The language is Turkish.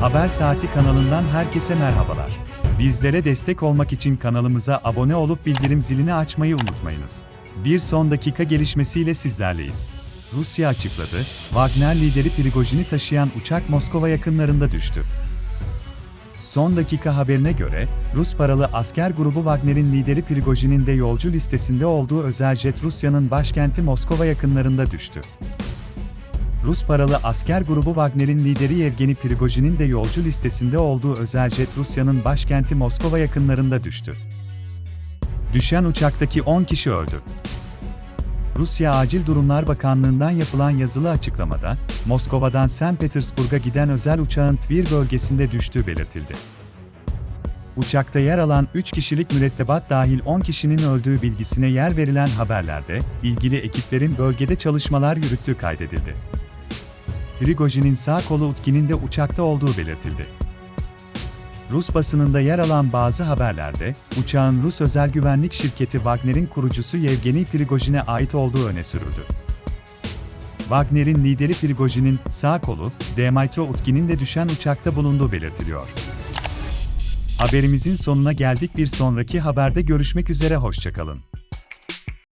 Haber Saati kanalından herkese merhabalar. Bizlere destek olmak için kanalımıza abone olup bildirim zilini açmayı unutmayınız. Bir son dakika gelişmesiyle sizlerleyiz. Rusya açıkladı, Wagner lideri Prigojin'i taşıyan uçak Moskova yakınlarında düştü. Son dakika haberine göre, Rus paralı asker grubu Wagner'in lideri Prigojin'in de yolcu listesinde olduğu özel jet Rusya'nın başkenti Moskova yakınlarında düştü. Rus paralı asker grubu Wagner'in lideri Yevgeni Prigojin'in de yolcu listesinde olduğu özel jet Rusya'nın başkenti Moskova yakınlarında düştü. Düşen uçaktaki 10 kişi öldü. Rusya Acil Durumlar Bakanlığı'ndan yapılan yazılı açıklamada, Moskova'dan St. Petersburg'a giden özel uçağın Tvir bölgesinde düştüğü belirtildi. Uçakta yer alan 3 kişilik mürettebat dahil 10 kişinin öldüğü bilgisine yer verilen haberlerde, ilgili ekiplerin bölgede çalışmalar yürüttüğü kaydedildi. Prigojin'in sağ kolu Utkin'in de uçakta olduğu belirtildi. Rus basınında yer alan bazı haberlerde, uçağın Rus özel güvenlik şirketi Wagner'in kurucusu Yevgeni Prigojin'e ait olduğu öne sürüldü. Wagner'in lideri Prigojin'in sağ kolu, Dmytro Utkin'in de düşen uçakta bulunduğu belirtiliyor. Haberimizin sonuna geldik bir sonraki haberde görüşmek üzere hoşçakalın.